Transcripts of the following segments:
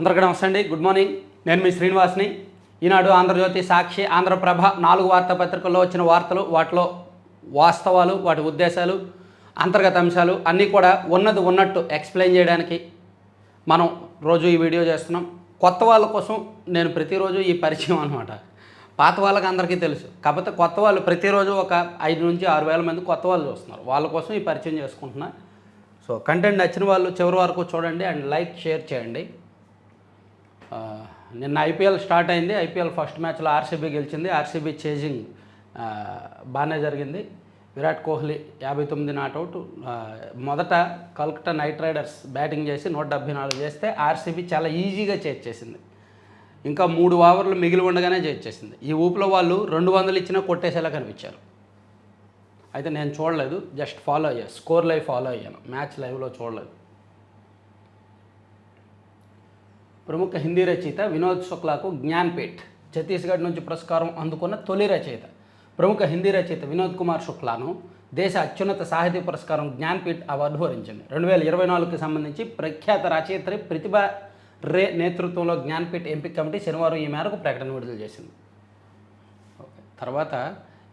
అందరికీ నమస్తే అండి. గుడ్ మార్నింగ్ నేను మీ శ్రీనివాస్ని. ఈనాడు ఆంధ్రజ్యోతి సాక్షి ఆంధ్రప్రభ నాలుగు వార్తాపత్రికల్లో వచ్చిన వార్తలు వాటిలో వాస్తవాలు వాటి ఉద్దేశాలు అంతర్గత అంశాలు అన్నీ కూడా ఉన్నది ఉన్నట్టు ఎక్స్ప్లెయిన్ చేయడానికి మనం రోజు ఈ వీడియో చేస్తున్నాం. కొత్త వాళ్ళ కోసం నేను ప్రతిరోజు ఈ పరిచయం అనమాట పాత వాళ్ళకి అందరికీ తెలుసు. కాకపోతే కొత్త వాళ్ళు ప్రతిరోజు ఒక ఐదు నుంచి ఆరు వేల మంది కొత్త వాళ్ళు చూస్తున్నారు. వాళ్ళ కోసం ఈ పరిచయం చేసుకుంటున్నా. సో కంటెంట్ నచ్చిన వాళ్ళు చివరి వరకు చూడండి అండ్ లైక్ షేర్ చేయండి. నిన్న ఐపీఎల్ స్టార్ట్ అయింది. ఐపీఎల్ ఫస్ట్ మ్యాచ్లో ఆర్సీబీ గెలిచింది. ఆర్సీబీ చేజింగ్ బాగానే జరిగింది. విరాట్ కోహ్లీ యాభై తొమ్మిది నాట్అవుట్ మొదట కల్కటా నైట్ రైడర్స్ బ్యాటింగ్ చేసి నూట డెబ్బై నాలుగు చేస్తే ఆర్సీబీ చాలా ఈజీగా చేర్చేసింది ఇంకా మూడు ఓవర్లు మిగిలి ఉండగానే చేర్చేసింది ఈ ఊపులో వాళ్ళు రెండు వందలు ఇచ్చినా కొట్టేసేలా కనిపించారు. అయితే నేను చూడలేదు జస్ట్ ఫాలో అయ్యాను స్కోర్ లైవ్ ఫాలో అయ్యాను. మ్యాచ్ లైవ్లో చూడలేదు. ప్రముఖ హిందీ రచయిత వినోద్ శుక్లాకు జ్ఞాన్పేట్ ఛత్తీస్గఢ్ నుంచి పురస్కారం అందుకున్న తొలి రచయిత. ప్రముఖ హిందీ రచయిత వినోద్ కుమార్ శుక్లాను దేశ అత్యున్నత సాహిత్య పురస్కారం జ్ఞాన్పీఠ్ అవార్డు వరించింది. రెండు వేల ఇరవై నాలుగుకి సంబంధించి ప్రఖ్యాత రచయిత్రి ప్రతిభ రే నేతృత్వంలో జ్ఞాన్పీఠ్ ఎంపిక కమిటీ శనివారం ఈ మేరకు ప్రకటన విడుదల చేసింది. తర్వాత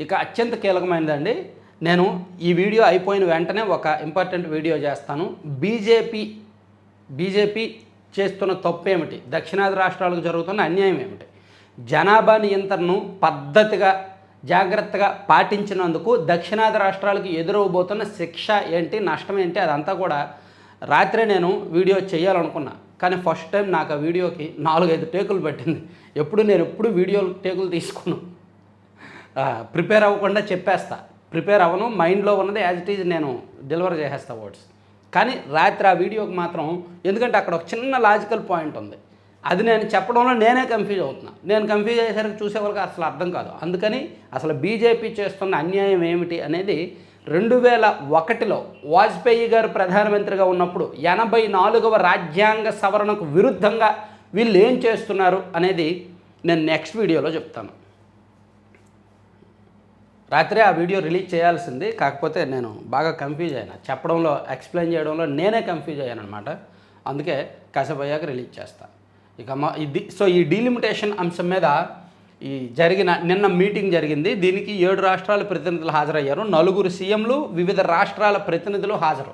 ఇక అత్యంత కీలకమైనదండి నేను ఈ వీడియో అయిపోయిన వెంటనే ఒక ఇంపార్టెంట్ వీడియో చేస్తాను. బీజేపీ బీజేపీ చేస్తున్న తప్పు ఏమిటి దక్షిణాది రాష్ట్రాలకు జరుగుతున్న అన్యాయం ఏమిటి? జనాభా నియంత్రణను పద్ధతిగా జాగ్రత్తగా పాటించినందుకు దక్షిణాది రాష్ట్రాలకు ఎదురవబోతున్న శిక్ష ఏంటి నష్టం ఏంటి అదంతా కూడా రాత్రే నేను వీడియో చేయాలనుకున్నా. కానీ ఫస్ట్ టైం నాకు ఆ వీడియోకి నాలుగైదు టేకులు పెట్టింది. ఎప్పుడు నేను ఎప్పుడు వీడియో టేకులు తీసుకున్నాను ప్రిపేర్ అవ్వకుండా చెప్పేస్తా. ప్రిపేర్ అవ్వను మైండ్లో ఉన్నది యాజ్ ఇట్ ఈజ్ నేను డెలివర్ చేసేస్తా వర్డ్స్. కానీ రాత్రి ఆ వీడియోకి మాత్రం ఎందుకంటే అక్కడ ఒక చిన్న లాజికల్ పాయింట్ ఉంది. అది నేను చెప్పడంలో నేనే కన్ఫ్యూజ్ అవుతున్నా. నేను కన్ఫ్యూజ్ అయ్యేసరికి చూసే వాళ్ళకి అసలు అర్థం కాదు. అందుకని అసలు బీజేపీ చేస్తున్న అన్యాయం ఏమిటి అనేది రెండు వేల ఒకటిలో వాజ్పేయి గారు ప్రధానమంత్రిగా ఉన్నప్పుడు ఎనభై నాలుగవ రాజ్యాంగ సవరణకు విరుద్ధంగా వీళ్ళు ఏం చేస్తున్నారు అనేది నేను నెక్స్ట్ వీడియోలో చెప్తాను. రాత్రి ఆ వీడియో రిలీజ్ చేయాల్సింది. కాకపోతే నేను బాగా కన్ఫ్యూజ్ అయినా. చెప్పడంలో ఎక్స్ప్లెయిన్ చేయడంలో నేనే కన్ఫ్యూజ్ అయ్యాను అనమాట అందుకే కాసేపు అయ్యాక రిలీజ్ చేస్తా. ఇక మా ఇది సో ఈ డీలిమిటేషన్ అంశం మీద ఈ జరిగిన నిన్న మీటింగ్ జరిగింది. దీనికి ఏడు రాష్ట్రాల ప్రతినిధులు హాజరయ్యారు. నలుగురు సీఎంలు వివిధ రాష్ట్రాల ప్రతినిధులు హాజరు.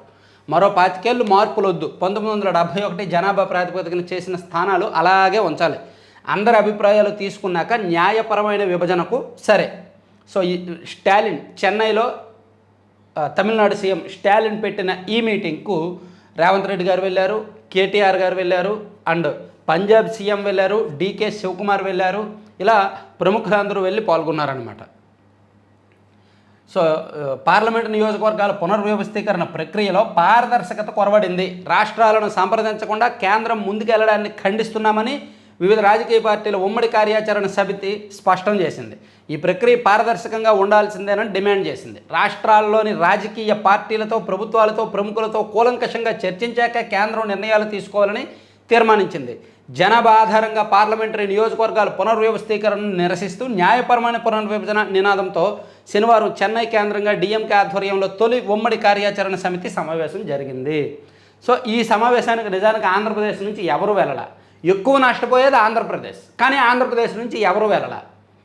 మరో పాతికేళ్ళు మార్పులు వద్దు పంతొమ్మిది వందల డెబ్బై ఒకటి జనాభా ప్రాతిపదికన చేసిన స్థానాలు అలాగే ఉంచాలి. అందరి అభిప్రాయాలు తీసుకున్నాక న్యాయపరమైన విభజనకు సరే. సో ఈ స్టాలిన్ చెన్నైలో తమిళనాడు సీఎం స్టాలిన్ పెట్టిన ఈ మీటింగ్కు రేవంత్ రెడ్డి గారు వెళ్ళారు కేటీఆర్ గారు వెళ్ళారు అండ్ పంజాబ్ సీఎం వెళ్ళారు డీకే శివకుమార్ వెళ్ళారు. ఇలా ప్రముఖులందరూ వెళ్ళి పాల్గొన్నారనమాట సో పార్లమెంట్ నియోజకవర్గాల పునర్వ్యవస్థీకరణ ప్రక్రియలో పారదర్శకత కొరవడింది. రాష్ట్రాలను సంప్రదించకుండా కేంద్రం ముందుకెళ్ళడాన్ని ఖండిస్తున్నామని వివిధ రాజకీయ పార్టీల ఉమ్మడి కార్యాచరణ సమితి స్పష్టం చేసింది. ఈ ప్రక్రియ పారదర్శకంగా ఉండాల్సిందేనని డిమాండ్ చేసింది. రాష్ట్రాల్లోని రాజకీయ పార్టీలతో ప్రభుత్వాలతో ప్రముఖులతో కూలంకషంగా చర్చించాక కేంద్రం నిర్ణయాలు తీసుకోవాలని తీర్మానించింది. జనాభా ఆధారంగా పార్లమెంటరీ నియోజకవర్గాల పునర్వ్యవస్థీకరణను నిరసిస్తూ న్యాయపరమైన పునర్విభజన నినాదంతో శనివారం చెన్నై కేంద్రంగా డిఎంకే ఆధ్వర్యంలో తొలి ఉమ్మడి కార్యాచరణ సమితి సమావేశం జరిగింది. సో ఈ సమావేశానికి నిజానికి ఆంధ్రప్రదేశ్ నుంచి ఎవరు వెళ్ళాల. ఎక్కువ నష్టపోయేది ఆంధ్రప్రదేశ్. కానీ ఆంధ్రప్రదేశ్ నుంచి ఎవరు వెళ్ళాల?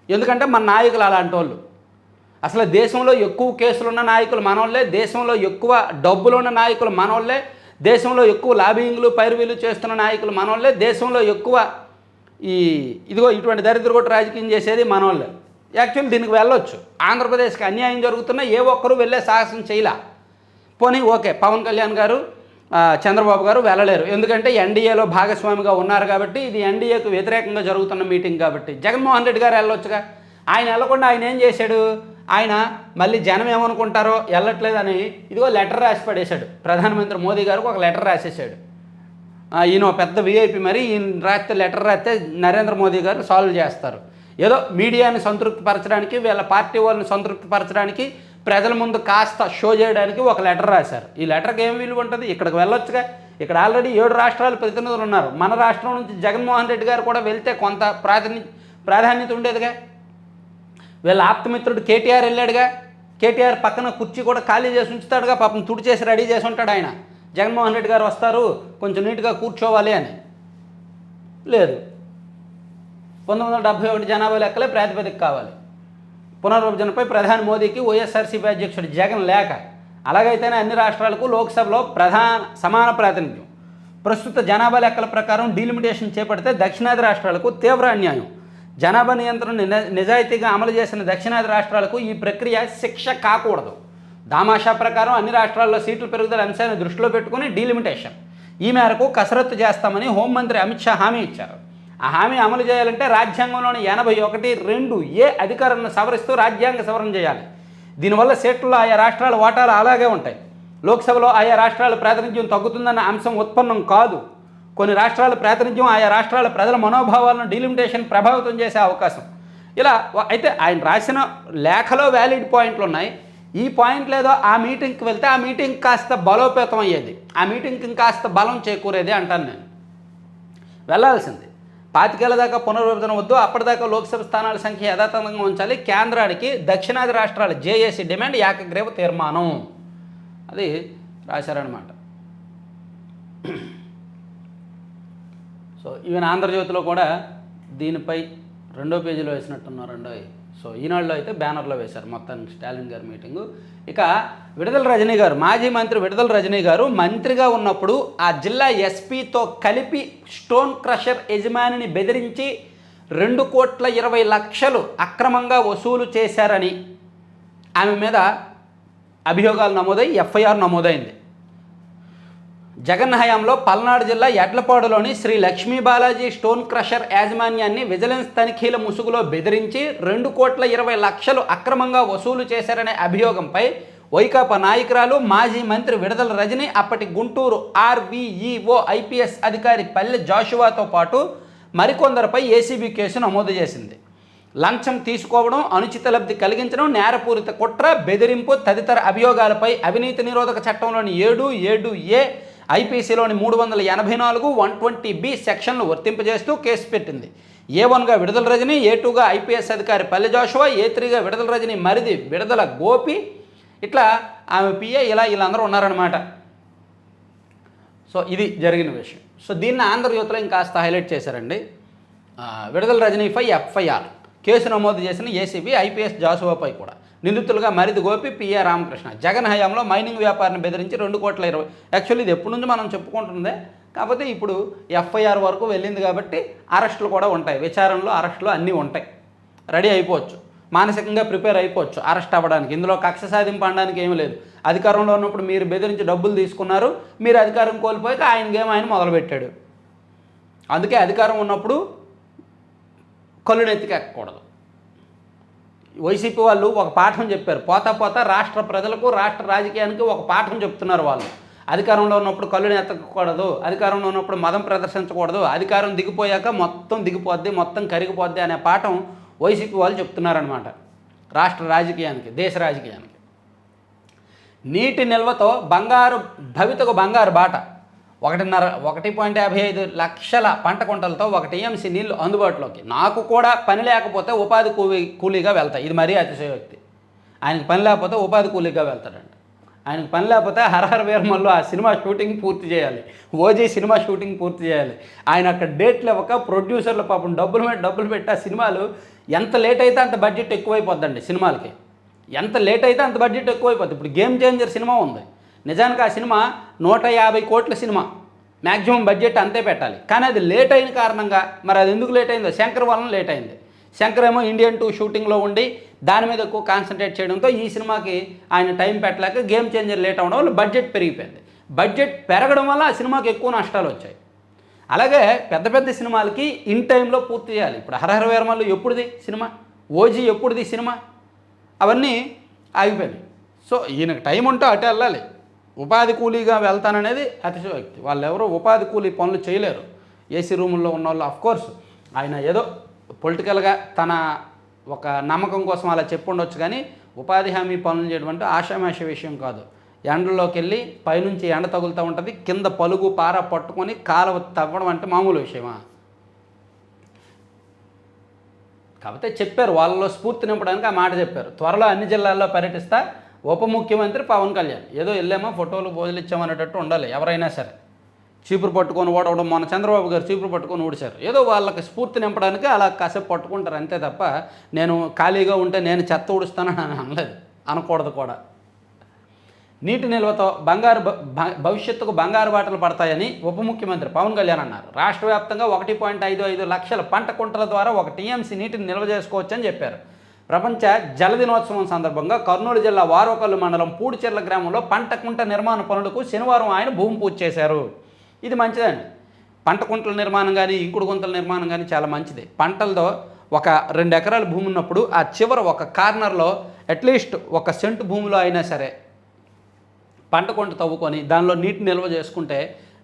ఎందుకంటే మన నాయకులు అలాంటి వాళ్ళు అసలు దేశంలో ఎక్కువ కేసులున్న నాయకులు మనోళ్ళే దేశంలో ఎక్కువ డబ్బులున్న నాయకులు మనోళ్ళే దేశంలో ఎక్కువ లాబింగ్లు పైరువీలు చేస్తున్న నాయకులు మనోళ్ళే దేశంలో ఎక్కువ ఈ ఇదిగో ఇటువంటి దరిద్ర కొట్టు రాజకీయం చేసేది మనోళ్ళే. యాక్చువల్ దీనికి వెళ్ళొచ్చు. ఆంధ్రప్రదేశ్కి అన్యాయం జరుగుతున్నా ఏ ఒక్కరూ వెళ్ళే సాహసం చేయలే. పోనీ ఓకే పవన్ కళ్యాణ్ గారు చంద్రబాబు గారు వెళ్ళలేరు. ఎందుకంటే ఎన్డీఏలో భాగస్వామిగా ఉన్నారు కాబట్టి ఇది ఎన్డీఏకు వ్యతిరేకంగా జరుగుతున్న మీటింగ్ కాబట్టి. జగన్మోహన్ రెడ్డి గారు వెళ్ళొచ్చుగా. ఆయన వెళ్ళకుండా ఆయన ఏం చేశాడు? ఆయన మళ్ళీ జనం ఏమనుకుంటారో వెళ్ళట్లేదని ఇదిగో లెటర్ రాసి పడేశాడు. ప్రధానమంత్రి మోదీ గారికి ఒక లెటర్ రాసేసాడు ఈయన ఓ పెద్ద విఐపి మరి ఈయన రాస్తే లెటర్ రాస్తే నరేంద్ర మోదీ గారు సాల్వ్ చేస్తారు. ఏదో మీడియాని సంతృప్తిపరచడానికి వీళ్ళ పార్టీ వాళ్ళని సంతృప్తిపరచడానికి ప్రజల ముందు కాస్త షో చేయడానికి ఒక లెటర్ రాశారు. ఈ లెటర్కి ఏం విలువ ఉంటుంది? ఇక్కడికి వెళ్ళొచ్చుగా. ఇక్కడ ఆల్రెడీ ఏడు రాష్ట్రాల ప్రతినిధులు ఉన్నారు. మన రాష్ట్రం నుంచి జగన్మోహన్ రెడ్డి గారు కూడా వెళ్తే కొంత ప్రాధాన్య ప్రాధాన్యత ఉండేదిగా. వీళ్ళ ఆప్తమిత్రుడు కేటీఆర్ వెళ్ళాడుగా. కేటీఆర్ పక్కన కుర్చీ కూడా ఖాళీ చేసి ఉంచుతాడుగా. పాపం తుడి చేసి రెడీ చేసి ఉంటాడు ఆయన. జగన్మోహన్ రెడ్డి గారు వస్తారు. కొంచెం నీట్గా కూర్చోవాలి అని. లేదు. పంతొమ్మిది వందల డెబ్భై ఒకటి జనాభా లెక్కలే ప్రాతిపదిక కావాలి. పునర్విభజనపై ప్రధాని మోదీకి వైఎస్ఆర్సీపీ అధ్యక్షుడు జగన్ లేక అలాగైతేనే అన్ని రాష్ట్రాలకు లోక్సభలో ప్రధాన సమాన ప్రాతినిధ్యం. ప్రస్తుత జనాభా లెక్కల ప్రకారం డీలిమిటేషన్ చేపడితే దక్షిణాది రాష్ట్రాలకు తీవ్ర అన్యాయం. జనాభా నియంత్రణ నిజ- నిజాయితీగా అమలు చేసిన దక్షిణాది రాష్ట్రాలకు ఈ ప్రక్రియ శిక్ష కాకూడదు. దామాషా ప్రకారం అన్ని రాష్ట్రాల్లో సీట్ల పెరుగుదల అంశాన్ని దృష్టిలో పెట్టుకుని డీలిమిటేషన్. ఈ మేరకు కసరత్తు చేస్తామని హోంమంత్రి అమిత్ షా హామీ ఇచ్చారు. ఆ హామీ అమలు చేయాలంటే రాజ్యాంగంలోని ఎనభై ఒకటి రెండు ఏ అధికారాన్ని సవరిస్తూ రాజ్యాంగ సవరణ చేయాలి. దీనివల్ల సీట్లలో ఆయా రాష్ట్రాల వాటాలు అలాగే ఉంటాయి. లోక్సభలో ఆయా రాష్ట్రాల ప్రాతినిధ్యం తగ్గుతుందన్న అంశం ఉత్పన్నం కాదు. కొన్ని రాష్ట్రాల ప్రాతినిధ్యం ఆయా రాష్ట్రాల ప్రజల మనోభావాలను డీలిమిటేషన్ ప్రభావితం చేసే అవకాశం. ఇలా అయితే ఆయన రాసిన లేఖలో వ్యాలిడ్ పాయింట్లు ఉన్నాయి. ఈ పాయింట్ లేదో ఆ మీటింగ్కి వెళ్తే ఆ మీటింగ్ కాస్త బలోపేతం అయ్యేది. ఆ మీటింగ్కి కాస్త బలం చేకూరేది అంటాను నేను. వెళ్ళాల్సింది. పాతికేళ్ళ దాకా పునర్విభజన వద్దు అప్పటిదాకా లోక్సభ స్థానాల సంఖ్య యథాతథంగా ఉంచాలి. కేంద్రానికి దక్షిణాది రాష్ట్రాల జేఏసీ డిమాండ్ ఏకగ్రీవ తీర్మానం. అది రాశారనమాట సో ఈవెన్ ఆంధ్రజ్యోతిలో కూడా దీనిపై రెండో పేజీలో వేసినట్టున్నారు రెండో సో ఈనాడులో అయితే బ్యానర్లో వేశారు మొత్తానికి స్టాలిన్ గారి మీటింగు. ఇక విడుదల రజనీ గారు మాజీ మంత్రి విడుదల రజనీ గారు మంత్రిగా ఉన్నప్పుడు ఆ జిల్లా ఎస్పీతో కలిపి స్టోన్ క్రషర్ యజమానిని బెదిరించి రెండు కోట్ల ఇరవై లక్షలు అక్రమంగా వసూలు చేశారని ఆమె మీద అభియోగాలు నమోదై ఎఫ్ఐఆర్ నమోదైంది. జగన్ హయాంలో పల్నాడు జిల్లా ఎడ్లపాడులోని శ్రీ లక్ష్మీ బాలాజీ స్టోన్ క్రషర్ యాజమాన్యాన్ని విజిలెన్స్ తనిఖీల ముసుగులో బెదిరించి రెండు కోట్ల ఇరవై లక్షలు అక్రమంగా వసూలు చేశారనే అభియోగంపై వైకాపా నాయకురాలు మాజీ మంత్రి విడుదల రజని అప్పటి గుంటూరు ఆర్వీఈఓ ఐపీఎస్ అధికారి పల్లె జాషువాతో పాటు మరికొందరిపై ఏసీబీ కేసు నమోదు చేసింది. లంచం తీసుకోవడం అనుచిత లబ్ధి కలిగించడం నేరపూరిత కుట్ర బెదిరింపు తదితర అభియోగాలపై అవినీతి నిరోధక చట్టంలోని ఏడు ఏడు ఏ ఐపీసీలోని మూడు వందల ఎనభై నాలుగు వన్ ట్వంటీ బి సెక్షన్లు వర్తింపజేస్తూ కేసు పెట్టింది. ఏ వన్గా విడుదల రజని ఏ టూగా ఐపీఎస్ అధికారి పల్లె జోషువా ఏ త్రీగా విడుదల రజని మరిది విడుదల గోపి. ఇట్లా ఆమె పిఏ ఇలా వీళ్ళందరూ ఉన్నారనమాట సో ఇది జరిగిన విషయం. సో దీన్ని ఆంధ్రజ్యోతిలో ఇంకాస్త హైలైట్ చేశారండి. విడుదల రజనీపై ఎఫ్ఐఆర్. కేసు నమోదు చేసిన ఏసీబీ ఐపీఎస్ జాసువాపై కూడా. నిందితులుగా మరిది గోపి పిఏ రామకృష్ణ. జగన్ హయాంలో మైనింగ్ వ్యాపారిని బెదిరించి రెండు కోట్ల ఇరవై యాక్చువల్లీ ఇది ఎప్పటి నుంచి మనం చెప్పుకుంటుందే. కాకపోతే ఇప్పుడు ఎఫ్ఐఆర్ వరకు వెళ్ళింది కాబట్టి అరెస్టులు కూడా ఉంటాయి. విచారణలో అరెస్టులు అన్నీ ఉంటాయి. రెడీ అయిపోవచ్చు. మానసికంగా ప్రిపేర్ అయిపోవచ్చు. అరెస్ట్ అవ్వడానికి. ఇందులో కక్ష సాధింపు అనడానికి ఏమీ లేదు. అధికారంలో ఉన్నప్పుడు మీరు బెదిరించి డబ్బులు తీసుకున్నారు. మీరు అధికారం కోల్పోయాక ఆయన గేమ్ ఆయన మొదలుపెట్టాడు. అందుకే అధికారం ఉన్నప్పుడు కళ్ళు నెత్తికెక్కకూడదు వైసీపీ వాళ్ళు ఒక పాఠం చెప్పారు. పోతా పోతా రాష్ట్ర ప్రజలకు రాష్ట్ర రాజకీయానికి ఒక పాఠం చెప్తున్నారు వాళ్ళు. అధికారంలో ఉన్నప్పుడు కళ్ళు ఎత్తకూడదు అధికారంలో ఉన్నప్పుడు మదం ప్రదర్శించకూడదు. అధికారం దిగిపోయాక మొత్తం దిగిపోద్ది మొత్తం కరిగిపోద్ది అనే పాఠం వైసీపీ వాళ్ళు చెప్తున్నారనమాట రాష్ట్ర రాజకీయానికి దేశ రాజకీయానికి. నీటి నిల్వతో బంగారు భవితకు బంగారు బాట. ఒకటిన్నర ఒకటి పాయింట్ యాభై ఐదు లక్షల పంట కుంటలతో ఒక టీఎంసీ నీళ్ళు అందుబాటులోకి. నాకు కూడా పని లేకపోతే ఉపాధి కూలీ కూలీగా వెళ్తాయి ఇది మరీ అతిశయోక్తి. ఆయనకు పని లేకపోతే ఉపాధి కూలీగా వెళ్తాడంట. ఆయనకి పని లేకపోతే హరహర వీరమల్లో ఆ సినిమా షూటింగ్ పూర్తి చేయాలి. ఓజీ సినిమా షూటింగ్ పూర్తి చేయాలి. ఆయన అక్కడ డేట్లు ఇవ్వక ప్రొడ్యూసర్లు పాపం డబ్బులు మీద డబ్బులు పెట్టి ఆ సినిమాలు ఎంత లేట్ అయితే అంత బడ్జెట్ ఎక్కువైపోద్దండి సినిమాలకి. ఎంత లేట్ అయితే అంత బడ్జెట్ ఎక్కువైపోద్ది. ఇప్పుడు గేమ్ చేంజర్ సినిమా ఉంది. నిజానికి ఆ సినిమా నూట యాభై కోట్ల సినిమా. మ్యాక్సిమం బడ్జెట్ అంతే పెట్టాలి. కానీ అది లేట్ అయిన కారణంగా మరి అది ఎందుకు లేట్ అయిందో శంకర్ వలన లేట్ అయింది. శంకర్ ఏమో ఇండియన్ టూ షూటింగ్లో ఉండి దాని మీద ఎక్కువ కాన్సన్ట్రేట్ చేయడంతో ఈ సినిమాకి ఆయన టైం పెట్టలేక గేమ్ చేంజర్ లేట్ అవ్వడం వల్ల బడ్జెట్ పెరిగిపోయింది. బడ్జెట్ పెరగడం వల్ల ఆ సినిమాకి ఎక్కువ నష్టాలు వచ్చాయి. అలాగే పెద్ద పెద్ద సినిమాలకి ఇన్ టైంలో పూర్తి చేయాలి. ఇప్పుడు హరహర వేరమల్లు ఎప్పుడుది సినిమా? ఓజీ ఎప్పుడుది సినిమా? అవన్నీ ఆగిపోయినాయి. సో ఈయనకు టైం ఉంటే అటు వెళ్ళాలి. ఉపాధి కూలీగా వెళ్తాననేది అతిశయోక్తి. వాళ్ళు ఎవరో ఉపాధి కూలీ పనులు చేయలేరు. ఏసీ రూముల్లో ఉన్న వాళ్ళు కోర్స్ ఆయన ఏదో పొలిటికల్గా తన ఒక నమ్మకం కోసం అలా చెప్పుండొచ్చు కానీ ఉపాధి హామీ పనులు చేయడం అంటే ఆషామాష విషయం కాదు. ఎండలోకి వెళ్ళి పైనుంచి ఎండ తగులుతూ ఉంటుంది కింద పలుగు పార పట్టుకొని కాలువ తవ్వడం అంటే మామూలు విషయమా? కాకపోతే చెప్పారు వాళ్ళలో స్ఫూర్తి నింపడానికి ఆ మాట చెప్పారు. త్వరలో అన్ని జిల్లాల్లో పర్యటిస్తా ఉప ముఖ్యమంత్రి పవన్ కళ్యాణ్. ఏదో వెళ్ళామా ఫోటోలు బోధలు ఇచ్చామనేటట్టు ఉండాలి ఎవరైనా సరే. చీపురు పట్టుకొని ఓడవడం మొన్న చంద్రబాబు గారు చీపురు పట్టుకొని ఊడిచారు ఏదో వాళ్ళకి స్ఫూర్తి నింపడానికి అలా కాసేపు పట్టుకుంటారు అంతే తప్ప నేను ఖాళీగా ఉంటే నేను చెత్త ఊడుస్తానని అని అనలేదు అనకూడదు కూడా. నీటి నిల్వతో బంగారు భవిష్యత్తుకు బంగారు బాటలు పడతాయని ఉప ముఖ్యమంత్రి పవన్ కళ్యాణ్ అన్నారు. రాష్ట్ర వ్యాప్తంగా ఒకటి పాయింట్ ఐదు ఐదు లక్షల పంట కుంటల ద్వారా ఒక టీఎంసీ నీటిని నిల్వ చేసుకోవచ్చని చెప్పారు. ప్రపంచ జల దినోత్సవం సందర్భంగా కర్నూలు జిల్లా వారోకల్లు మండలం పూడిచెర్ల గ్రామంలో పంట కుంట నిర్మాణ పనులకు శనివారం ఆయన భూమి పూజ చేశారు. ఇది మంచిదండి. పంట కుంటల నిర్మాణం కానీ ఇంకుడు గుంతల నిర్మాణం కానీ చాలా మంచిది. పంటలతో ఒక రెండు ఎకరాల భూమి ఉన్నప్పుడు ఆ చివర ఒక కార్నర్లో అట్లీస్ట్ ఒక సెంటు భూమిలో అయినా సరే పంట కొంట తవ్వుకొని దానిలో నీటి నిల్వ చేసుకుంటే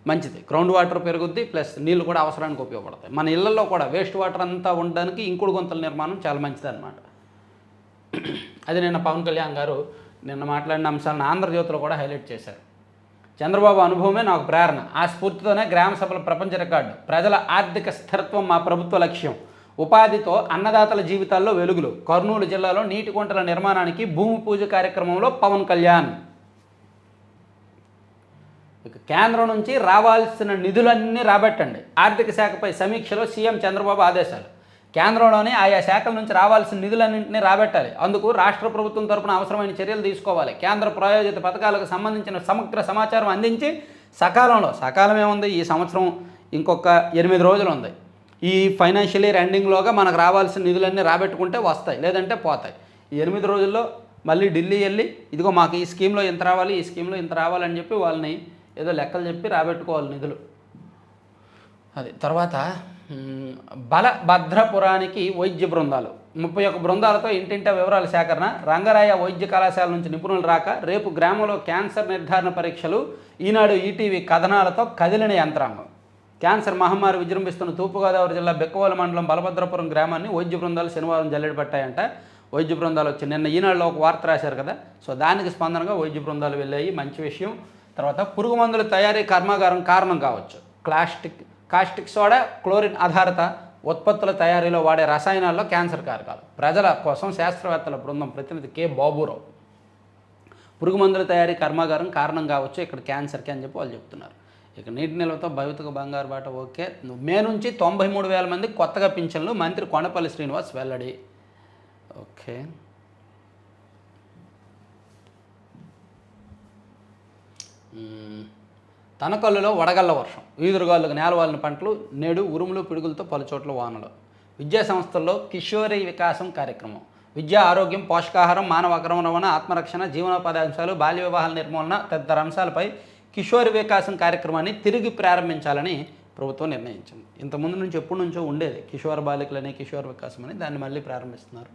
మంచిది. గ్రౌండ్ వాటర్ పెరుగుద్ది ప్లస్ నీళ్ళు కూడా అవసరానికి ఉపయోగపడతాయి. మన ఇళ్ళలో కూడా వేస్ట్ వాటర్ అంతా ఉండడానికి ఇంకుడు గుంతల నిర్మాణం చాలా మంచిది అనమాట అది నిన్న పవన్ కళ్యాణ్ గారు నిన్న మాట్లాడిన అంశాలను ఆంధ్రజ్యోతిలో కూడా హైలైట్ చేశారు. చంద్రబాబు అనుభవమే నాకు ప్రేరణ. ఆ స్ఫూర్తితోనే గ్రామ సభల ప్రపంచ రికార్డు. ప్రజల ఆర్థిక స్థిరత్వం మా ప్రభుత్వ లక్ష్యం. ఉపాధితో అన్నదాతల జీవితాల్లో వెలుగులు. కర్నూలు జిల్లాలో నీటి కుంటల నిర్మాణానికి భూమి పూజ కార్యక్రమంలో పవన్ కళ్యాణ్. ఇక కేంద్రం నుంచి రావాల్సిన నిధులన్నీ రాబట్టండి. ఆర్థిక శాఖపై సమీక్షలో సీఎం చంద్రబాబు ఆదేశాలు. కేంద్రంలోని ఆయా శాఖల నుంచి రావాల్సిన నిధులన్నింటినీ రాబెట్టాలి. అందుకు రాష్ట్ర ప్రభుత్వం తరపున అవసరమైన చర్యలు తీసుకోవాలి. కేంద్ర ప్రాయోజిత పథకాలకు సంబంధించిన సమగ్ర సమాచారం అందించి సకాలంలో సకాలం ఏముంది? ఈ సంవత్సరం ఇంకొక ఎనిమిది రోజులు ఉంది. ఈ ఫైనాన్షియల్ ఇయర్ ఎండింగ్లోగా మనకు రావాల్సిన నిధులన్నీ రాబెట్టుకుంటే వస్తాయి లేదంటే పోతాయి. ఈ ఎనిమిది రోజుల్లో మళ్ళీ ఢిల్లీ వెళ్ళి ఇదిగో మాకు ఈ స్కీమ్లో ఇంత రావాలి ఈ స్కీమ్లో ఇంత రావాలని చెప్పి వాళ్ళని ఏదో లెక్కలు చెప్పి రాబెట్టుకోవాలి నిధులు. అది తర్వాత బలభద్రపురానికి వైద్య బృందాలు. ముప్పై ఒక్క బృందాలతో ఇంటింట వివరాల సేకరణ. రంగరాయ వైద్య కళాశాల నుంచి నిపుణులు రాక రేపు గ్రామంలో క్యాన్సర్ నిర్ధారణ పరీక్షలు ఈనాడు ఈటీవీ కథనాలతో కదిలిన యంత్రాంగం. క్యాన్సర్ మహమ్మారి విజృంభిస్తున్న తూర్పుగోదావరి జిల్లా బెక్కవోలు మండలం బలభద్రపురం గ్రామాన్ని వైద్య బృందాలు శనివారం జల్లెడబట్టాయంట వైద్య బృందాలు వచ్చి నిన్న ఈనాడులో ఒక వార్త రాశారు కదా. సో దానికి స్పందనగా వైద్య బృందాలు వెళ్ళాయి. మంచి విషయం. తర్వాత పురుగు మందుల తయారీ కర్మాగారం కారణం కావచ్చు. ప్లాస్టిక్ కాస్టిక్ సోడా క్లోరిన్ ఆధారిత ఉత్పత్తుల తయారీలో వాడే రసాయనాల్లో క్యాన్సర్ కారకాలు. ప్రజల కోసం శాస్త్రవేత్తల బృందం ప్రతినిధి కె. బాబురావు. పురుగు మందుల తయారీ కర్మాగారం కారణం కావచ్చు ఇక్కడ క్యాన్సర్కి అని చెప్పి వాళ్ళు చెప్తున్నారు. ఇక నీటి నిల్వతో భవితకు బంగారు బాట ఓకే. మే నుంచి తొంభై మూడు వేల మంది కొత్తగా పింఛన్లు మంత్రి కొండపల్లి శ్రీనివాస్ వెల్లడి. ఓకే. Mm. తనకల్లులో వడగళ్ళ వర్షం. ఈదురుగాళ్ళకు నేలవాలిన పంటలు నేడు ఉరుములు పిడుగులతో పలుచోట్ల వానలు. విద్యా సంస్థల్లో కిషోరి వికాసం కార్యక్రమం. విద్య ఆరోగ్యం పోషకాహారం మానవ రవాణా ఆత్మరక్షణ జీవనోపాధి అంశాలు బాల్య వివాహాల నిర్మూలన తదితర అంశాలపై కిషోరి వికాసం కార్యక్రమాన్ని తిరిగి ప్రారంభించాలని ప్రభుత్వం నిర్ణయించింది. ఇంతకుముందు నుంచి ఎప్పటి నుంచో ఉండేది కిషోర బాలికలని కిషోర్ వికాసం అని. దాన్ని మళ్ళీ ప్రారంభిస్తున్నారు.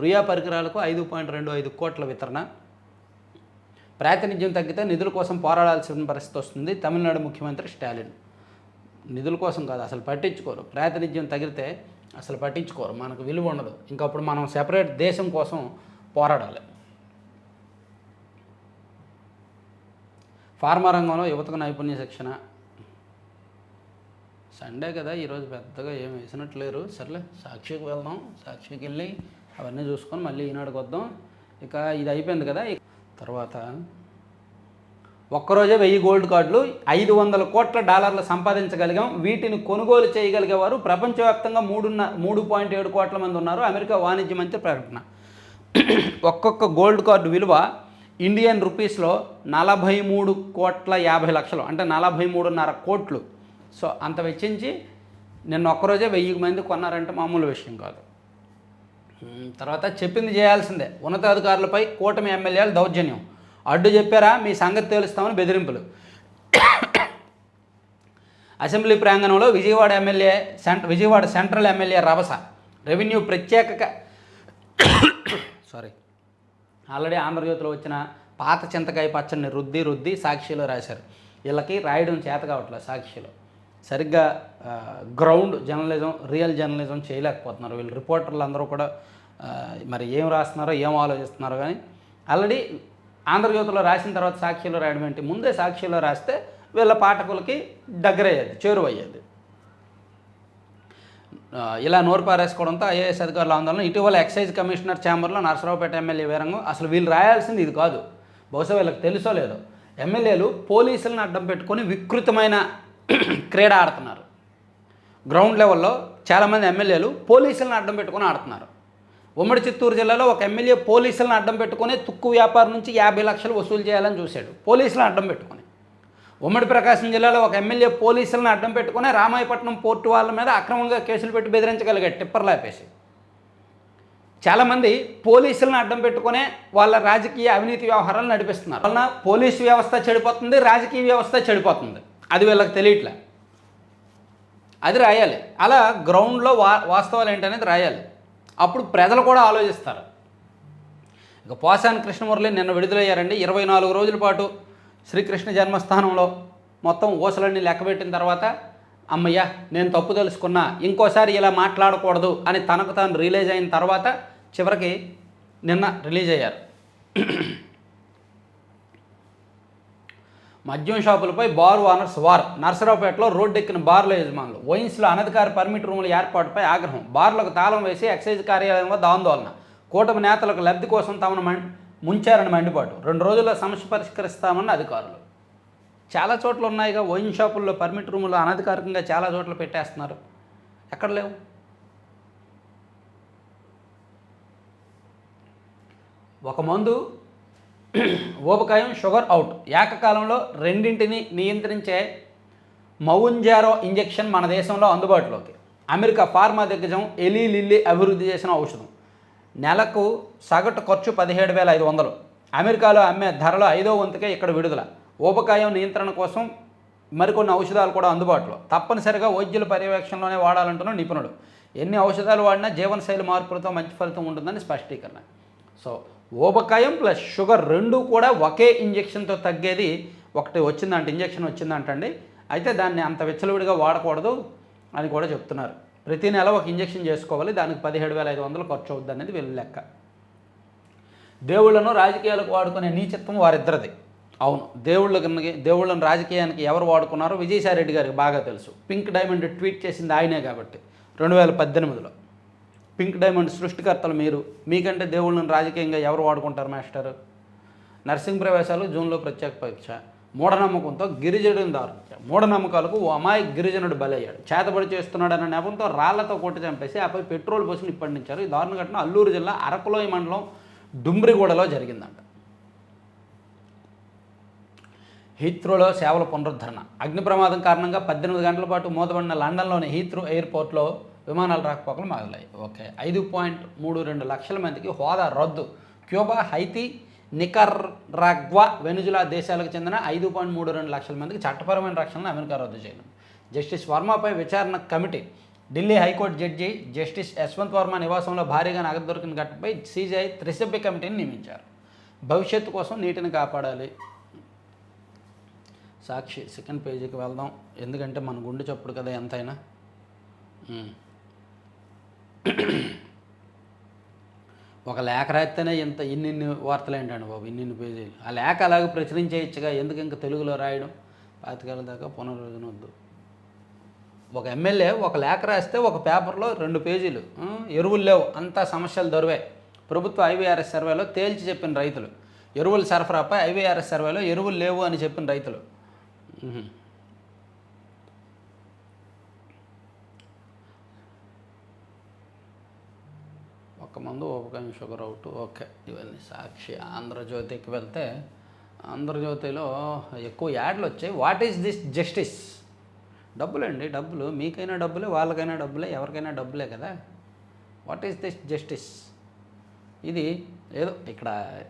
రుయా పరికరాలకు ఐదు పాయింట్ రెండు ఐదు కోట్ల వితరణ. ప్రాతినిధ్యం తగ్గితే నిధుల కోసం పోరాడాల్సిన పరిస్థితి వస్తుంది. తమిళనాడు ముఖ్యమంత్రి స్టాలిన్. నిధుల కోసం కాదు అసలు పట్టించుకోరు. ప్రాతినిధ్యం తగిలితే అసలు పట్టించుకోరు. మనకు విలువ ఉండదు. ఇంకప్పుడు మనం సెపరేట్ దేశం కోసం పోరాడాలి. ఫార్మా రంగంలో యువతకు నైపుణ్య శిక్షణ. సండే కదా ఈరోజు పెద్దగా ఏం వేసినట్లేరు. సర్లే సాక్షికి వెళ్దాం. సాక్షికి వెళ్ళి అవన్నీ చూసుకొని మళ్ళీ ఈనాడుకు వద్దాం ఇక ఇది అయిపోయింది కదా. తర్వాత ఒక్కరోజే వెయ్యి గోల్డ్ కార్డులు ఐదు వందల కోట్ల డాలర్లు సంపాదించగలిగాం. వీటిని కొనుగోలు చేయగలిగేవారు ప్రపంచవ్యాప్తంగా మూడున్న మూడు పాయింట్ ఏడు కోట్ల మంది ఉన్నారు. అమెరికా వాణిజ్య మంత్రి ప్రకటన. ఒక్కొక్క గోల్డ్ కార్డు విలువ ఇండియన్ రూపీస్లో నలభై మూడు కోట్ల యాభై లక్షలు అంటే నలభై మూడున్నర కోట్లు. సో అంత వెచ్చించి నిన్న ఒక్కరోజే వెయ్యి మంది కొన్నారంటే మామూలు విషయం కాదు. తర్వాత చెప్పింది చేయాల్సిందే. ఉన్నతాధికారులపై కూటమి ఎమ్మెల్యేలు దౌర్జన్యం. అడ్డు చెప్పారా? మీ సంగతి తేలుస్తామని బెదిరింపులు. అసెంబ్లీ ప్రాంగణంలో విజయవాడ ఎమ్మెల్యే సెంట్ విజయవాడ సెంట్రల్ ఎమ్మెల్యే రభస రెవెన్యూ ప్రత్యేక సారీ. ఆల్రెడీ ఆంధ్రజ్యోతిలో వచ్చిన పాత చింతకాయ పచ్చడిని రుద్ది రుద్ది సాక్షిలో రాశారు. వీళ్ళకి రాయడం చేత కావట్లేదు సాక్షిలో. సరిగ్గా గ్రౌండ్ జర్నలిజం రియల్ జర్నలిజం చేయలేకపోతున్నారు. వీళ్ళు రిపోర్టర్లు అందరూ కూడా మరి ఏం రాస్తున్నారో ఏం ఆలోచిస్తున్నారో కానీ ఆల్రెడీ ఆంధ్రజ్యోతిలో రాసిన తర్వాత సాక్షిలో రాయడం ఏంటి? ముందే సాక్షిలో రాస్తే వీళ్ళ పాఠకులకి దగ్గరయ్యేది చేరువయ్యేది. ఇలా నోరు పారేసుకోవడంతో ఐఏఎస్ అధికారుల ఆందోళన ఇటీవల ఎక్సైజ్ కమిషనర్ ఛాంబర్లో నరసరావుపేట ఎమ్మెల్యే వీరంగం అసలు వీళ్ళు రాయాల్సింది ఇది కాదు. బహుశా వీళ్ళకి తెలుసో లేదో. ఎమ్మెల్యేలు పోలీసులను అడ్డం పెట్టుకొని వికృతమైన క్రీడ ఆడుతున్నారు. గ్రౌండ్ లెవెల్లో చాలామంది ఎమ్మెల్యేలు పోలీసులను అడ్డం పెట్టుకొని ఆడుతున్నారు. ఉమ్మడి చిత్తూరు జిల్లాలో ఒక ఎమ్మెల్యే పోలీసులను అడ్డం పెట్టుకొని తుక్కు వ్యాపారం నుంచి యాభై లక్షలు వసూలు చేయాలని చూశాడు. పోలీసులను అడ్డం పెట్టుకొని. ఉమ్మడి ప్రకాశం జిల్లాలో ఒక ఎమ్మెల్యే పోలీసులను అడ్డం పెట్టుకొని రామాయపట్నం పోర్టు వాళ్ళ మీద అక్రమంగా కేసులు పెట్టి బెదిరించగలిగాడు. టిప్పర్లు ఆపేసి చాలామంది పోలీసులను అడ్డం పెట్టుకునే వాళ్ళ రాజకీయ అవినీతి వ్యవహారాలు నడిపిస్తున్నారు. వలన పోలీసు వ్యవస్థ చెడిపోతుంది రాజకీయ వ్యవస్థ చెడిపోతుంది. అది వీళ్ళకి తెలియట్లే. అది రాయాలి. అలా గ్రౌండ్లో వా వాస్తవాలు ఏంటనేది రాయాలి. అప్పుడు ప్రజలు కూడా ఆలోచిస్తారు. ఇక పోసాన్ కృష్ణమురళి నిన్న విడుదలయ్యారండి. ఇరవై నాలుగు రోజుల పాటు శ్రీకృష్ణ జన్మస్థానంలో మొత్తం ఊసలన్నీ లెక్కబెట్టిన తర్వాత అమ్మయ్య నేను తప్పు తెలుసుకున్నా ఇంకోసారి ఇలా మాట్లాడకూడదు అని తనకు తాను రిలీజ్ అయిన తర్వాత చివరికి నిన్న రిలీజ్ అయ్యారు. మద్యం షాపులపై బార్ ఓనర్స్ వార్. నర్సరావుపేటలో రోడ్డెక్కిన బార్ల యజమానులు. వైన్స్లో అనధికార పర్మిట్ రూముల ఏర్పాటుపై ఆగ్రహం. బార్లకు తాళం వేసి ఎక్సైజ్ కార్యాలయం వద్ద ఆందోళన. కూటమి నేతలకు లబ్ధి కోసం తమను మం ముంచారని మండిపాటు రెండు రోజుల్లో సమస్య పరిష్కరిస్తామన్న అధికారులు. చాలా చోట్ల ఉన్నాయిగా. వైన్ షాపుల్లో పర్మిట్ రూములు అనధికారికంగా చాలా చోట్ల పెట్టేస్తున్నారు. ఎక్కడ లేవు. ఒక మందు ఊబకాయం షుగర్ అవుట్. ఏకకాలంలో రెండింటిని నియంత్రించే మౌంజారో ఇంజెక్షన్ మన దేశంలో అందుబాటులోకి. అమెరికా ఫార్మా దిగ్గజం ఎలీ లిల్లీ అభివృద్ధి చేసిన ఔషధం. నెలకు సగటు ఖర్చు పదిహేడు వేల ఐదు వందలు. అమెరికాలో అమ్మే ధరలో ఐదో వంతుకే ఇక్కడ విడుదల. ఊబకాయం నియంత్రణ కోసం మరికొన్ని ఔషధాలు కూడా అందుబాటులో. తప్పనిసరిగా వైద్యుల పర్యవేక్షణలోనే వాడాలంటున్న నిపుణుడు. ఎన్ని ఔషధాలు వాడినా జీవనశైలి మార్పులతో మంచి ఫలితం ఉంటుందని స్పష్టీకరణ. సో ఊబకాయం ప్లస్ షుగర్ రెండు కూడా ఒకే ఇంజెక్షన్తో తగ్గేది ఒకటి వచ్చిందంట ఇంజెక్షన్ వచ్చిందంటండి. అయితే దాన్ని అంత విచ్చలవిడిగా వాడకూడదు అని కూడా చెప్తున్నారు. ప్రతి నెల ఒక ఇంజెక్షన్ చేసుకోవాలి దానికి పదిహేడు వేల ఐదు వందలు ఖర్చు అవుద్ది అనేది వీళ్ళ లెక్క. దేవుళ్ళను రాజకీయాలకు వాడుకునే నీచిత్వం వారిద్దరిది. అవును దేవుళ్ళకి దేవుళ్ళను రాజకీయానికి ఎవరు వాడుకున్నారో విజయసాయి రెడ్డి గారికి బాగా తెలుసు. పింక్ డైమండ్ ట్వీట్ చేసింది ఆయనే కాబట్టి రెండు వేల పద్దెనిమిదిలో. పింక్ డైమండ్ సృష్టికర్తలు మీరు. మీకంటే దేవుళ్ళని రాజకీయంగా ఎవరు వాడుకుంటారు మాస్టర్? నర్సింగ్ ప్రవేశాలు జూన్లో ప్రత్యేక పరీక్ష. మూఢనమ్మకంతో గిరిజనుడిని దారుణ మూఢనమ్మకాలకు ఓ అమాయి గిరిజనుడు బలయ్యాడు. చేతబడి చేస్తున్నాడు అన్న నెపంతో రాళ్ళతో కొట్టి చంపేసి ఆపై పెట్రోల్ పోసి ఇప్పటించారు ఈ దారుణ ఘటన అల్లూరు జిల్లా అరకులోయ మండలం డుమ్రిగూడలో జరిగిందంట. హీత్రోలో సేవల పునరుద్ధరణ. అగ్ని ప్రమాదం కారణంగా పద్దెనిమిది గంటల పాటు మూతబడిన లండన్లోని హీత్రో ఎయిర్పోర్ట్లో విమానాలు రాకపోకలు మొదలయ్యాయి. ఓకే. ఐదు పాయింట్ మూడు రెండు లక్షల మందికి హోదా రద్దు. క్యూబా హైతీ నికర్రాగ్వా వెనుజులా దేశాలకు చెందిన ఐదు పాయింట్ మూడు రెండు లక్షల మందికి చట్టపరమైన రక్షణను అమెరికా రద్దు చేయడం. జస్టిస్ వర్మపై విచారణ committee Delhi high court judge justice Yashwant Varma నివాసంలో భారీగా నగదు దొరికిన ఘటనపై సీజీఐ త్రిసభ్య కమిటీని నియమించారు. భవిష్యత్తు కోసం నీటిని కాపాడాలి. సాక్షి సెకండ్ పేజీకి వెళ్దాం. ఎందుకంటే మన గుండె చప్పుడు కదా ఎంతైనా. ఒక లేఖ రాస్తేనే ఇంత ఇన్నిన్ని వార్తలు ఏంటండి బాబు ఇన్నిన్ని పేజీలు? ఆ లేఖ అలాగే ప్రచురించేయచ్చుగా ఎందుకు ఇంకా తెలుగులో రాయడం? పాతికేళ్ళ దాకా పునర్విజన వద్దు. ఒక ఎమ్మెల్యే ఒక లేఖ రాస్తే ఒక పేపర్లో రెండు పేజీలు ఎరువులు లేవు అంతా సమస్యలు దొరివే. ప్రభుత్వ ఐవీఆర్ఎస్ సర్వేలో తేల్చి చెప్పిన రైతులు ఎరువుల సరఫరాపై ఐవీఆర్ఎస్ సర్వేలో ఎరువులు లేవు అని చెప్పిన రైతులు. ఉహు. మందు షుగర్ అవుట్. ఓకే. ఇవన్నీ సాక్షి ఆంధ్రజ్యోతికి వెళ్తే ఆంధ్రజ్యోతిలో ఎక్కువ యాడ్లు వచ్చాయి. What is this justice? డబ్బులండి డబ్బులు. మీకైనా డబ్బులే వాళ్ళకైనా డబ్బులే ఎవరికైనా డబ్బులే కదా. What is this justice? ఇది ఏదో ఇక్కడ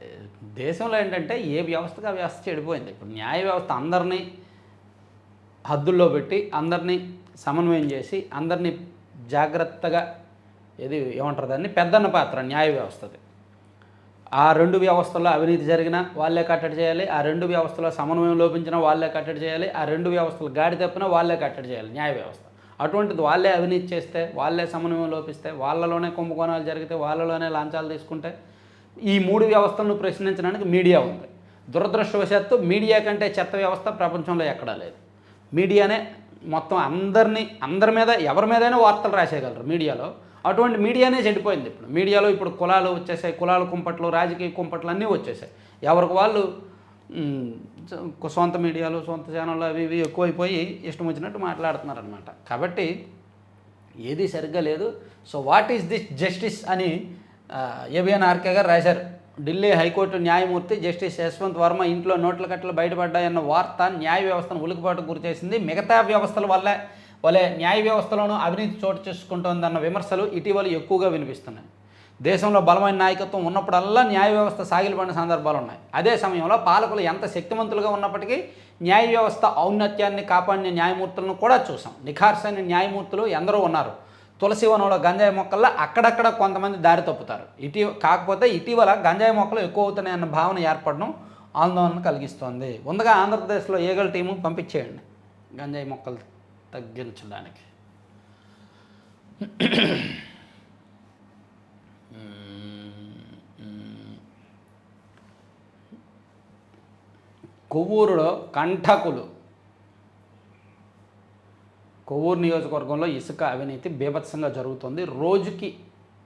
దేశంలో ఏంటంటే ఏ వ్యవస్థగా ఆ వ్యవస్థ చెడిపోయింది. ఇప్పుడు న్యాయ వ్యవస్థ అందరినీ హద్దుల్లో పెట్టి అందరినీ సమన్వయం చేసి అందరినీ జాగ్రత్తగా ఇది ఏమంటారు దాన్ని? పెద్దన్న పాత్ర న్యాయ వ్యవస్థది. ఆ రెండు వ్యవస్థల్లో అవినీతి జరిగినా వాళ్ళే కట్టడి చేయాలి ఆ రెండు వ్యవస్థలో సమన్వయం లోపించినా వాళ్ళే కట్టడి చేయాలి ఆ రెండు వ్యవస్థలు గాడి తప్పినా వాళ్ళే కట్టడి చేయాలి న్యాయ వ్యవస్థ. అటువంటిది వాళ్ళే అవినీతి చేస్తే వాళ్ళే సమన్వయం లోపిస్తే వాళ్ళలోనే కుంభకోణాలు జరిగితే వాళ్ళలోనే లాంచాలు తీసుకుంటే ఈ మూడు వ్యవస్థలను ప్రశ్నించడానికి మీడియా ఉంది. దురదృష్టవశాత్తు మీడియా కంటే చెత్త వ్యవస్థ ప్రపంచంలో ఎక్కడా లేదు. మీడియానే మొత్తం అందరినీ అందరి మీద ఎవరి మీదైనా వార్తలు రాసేయగలరు మీడియాలో. అటువంటి మీడియానే చెడిపోయింది ఇప్పుడు. మీడియాలో ఇప్పుడు కులాలు వచ్చేసాయి కులాల కుంపట్లు రాజకీయ కుంపట్లు అన్నీ వచ్చేసాయి. ఎవరికి వాళ్ళు సొంత మీడియాలు సొంత ఛానళ్ళు అవి ఇవి ఎక్కువైపోయి ఇష్టం వచ్చినట్టు మాట్లాడుతున్నారనమాట కాబట్టి ఏది సరిగ్గా లేదు. So what is this justice అని ఏబిఎన్ ఆర్కే గారు రాశారు. ఢిల్లీ హైకోర్టు న్యాయమూర్తి జస్టిస్ యశ్వంత్ వర్మ ఇంట్లో నోట్ల కట్టలు బయటపడ్డాయన్న వార్త న్యాయ వ్యవస్థను ఉలికిపాటు గురిచేసింది. మిగతా వ్యవస్థల వల్ల వలె న్యాయ వ్యవస్థలోనూ అవినీతి చోటు చేసుకుంటోందన్న విమర్శలు ఇటీవల ఎక్కువగా వినిపిస్తున్నాయి. దేశంలో బలమైన నాయకత్వం ఉన్నప్పుడల్లా న్యాయ వ్యవస్థ సాగిలిపడిన సందర్భాలు ఉన్నాయి అదే సమయంలో పాలకులు ఎంత శక్తివంతులుగా ఉన్నప్పటికీ న్యాయ వ్యవస్థ ఔన్నత్యాన్ని కాపాడిన న్యాయమూర్తులను కూడా చూసాం. నిఖార్సైన న్యాయమూర్తులు ఎందరో ఉన్నారు. తులసి వనంలో గంజాయి మొక్కల్లో అక్కడక్కడ కొంతమంది దారి తప్పుతారు ఇటీ కాకపోతే ఇటీవల గంజాయి మొక్కలు ఎక్కువ అవుతున్నాయన్న భావన ఏర్పడడం ఆందోళన కలిగిస్తోంది. ముందుగా ఆంధ్రప్రదేశ్లో ఏగల టీము పంపించేయండి. గంజాయి మొక్కలు తగ్గించడానికి. కొవ్వూరులో కంఠకులు. కొవ్వూరు నియోజకవర్గంలో ఇసుక అవినీతి బీభత్సంగా జరుగుతుంది. రోజుకి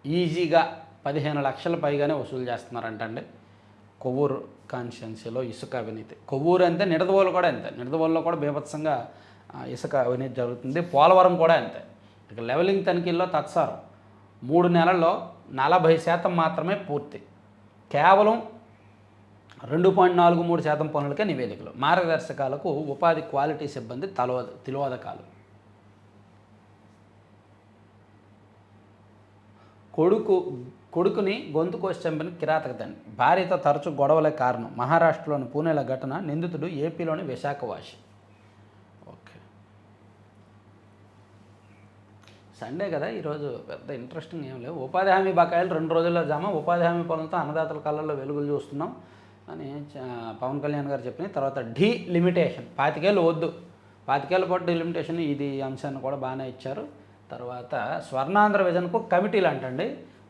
ఈజీగా పదిహేను లక్షల పైగానే వసూలు చేస్తున్నారంటండి కొవ్వూరు కాన్స్టిట్యున్సీలో ఇసుక అవినీతి. కొవ్వూరు అంతే నిడదవోలు కూడా అంతే. నిడదవోలులో కూడా బీభత్సంగా ఇసుక అవినీతి జరుగుతుంది. పోలవరం కూడా అంతే. ఇక లెవెలింగ్ తనిఖీల్లో తత్సారం. మూడు నెలల్లో నలభై శాతం మాత్రమే పూర్తి. కేవలం రెండు పాయింట్ నాలుగు మూడు శాతం పనులకే నివేదికలు. మార్గదర్శకాలకు ఉపాధి క్వాలిటీ సిబ్బంది తలో తిలోదకాలు కొడుకు కొడుకుని గొంతు కోసి చంపిన కిరాతక తండ్రి. భార్యతో తరచు గొడవలే కారణం. మహారాష్ట్రలోని పూణేల ఘటన నిందితుడు ఏపీలోని విశాఖవాసి ఓకే సండే కదా ఈరోజు పెద్ద ఇంట్రెస్టింగ్ ఏం లేవు. ఉపాధి హామీ బకాయిలు రెండు రోజుల్లో జమ ఉపాధి హామీ పనులతో అన్నదాతల కళ్ళల్లో వెలుగులు చూస్తున్నాం అని పవన్ కళ్యాణ్ గారు చెప్పిన తర్వాత డీ లిమిటేషన్ పాతికేళ్ళు వద్దు. పాతికేళ్ళ పాటు డిలిమిటేషన్ ఇది అంశాన్ని కూడా బాగానే ఇచ్చారు. తర్వాత స్వర్ణాంధ్ర విజన్కు కమిటీలు అంటండి